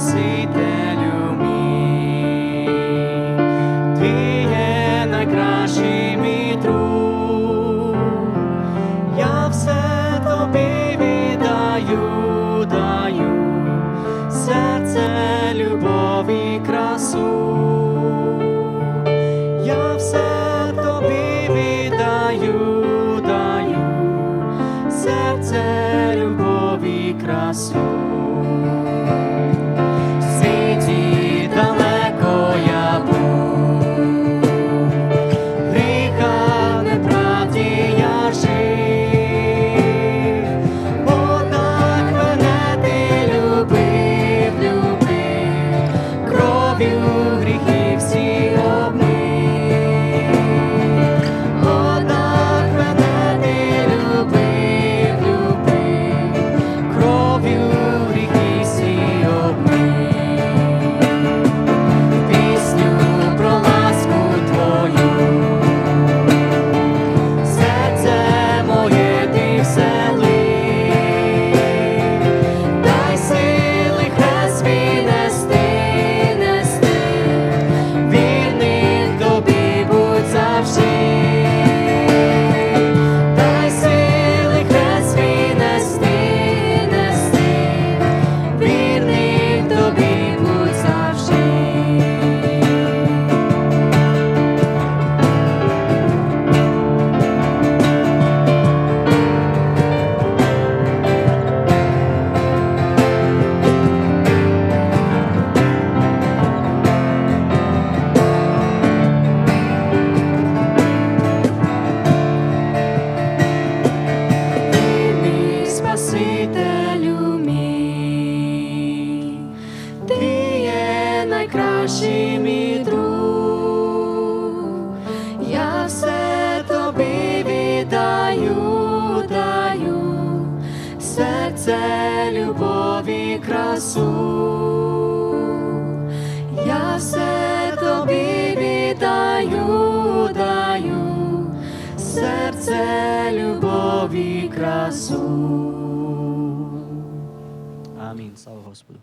Спасителю мій, ти найкращий мій друг, я все тобі віддаю, даю, серце, любов красу, я все тобі віддаю, даю, серце, любов красу. серце любові красу, я все тобі віддаю, даю, серце любові красу. Амінь. Слава Господу.